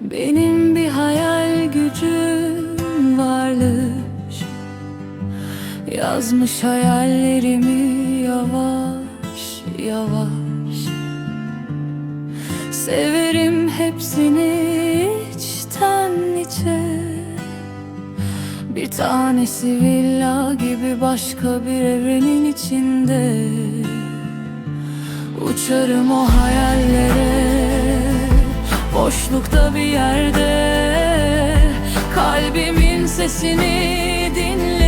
Benim Yazmış hayallerimi yavaş yavaş. Severim hepsini içten içe. Bir tanesi villa gibi başka bir evrenin içinde. Uçarım o hayallere Boşlukta bir yerde. Kalbimin sesini dinlerim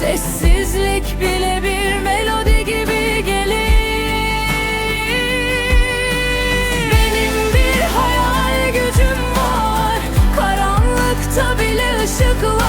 Sessizlik bile bir melodi gibi gelir. Benim bir hayal gücüm var. Karanlıkta bile ışık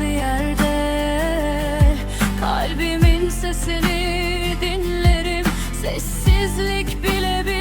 Bir yerde. Kalbimin sesini dinlerim. Sessizlik bile bir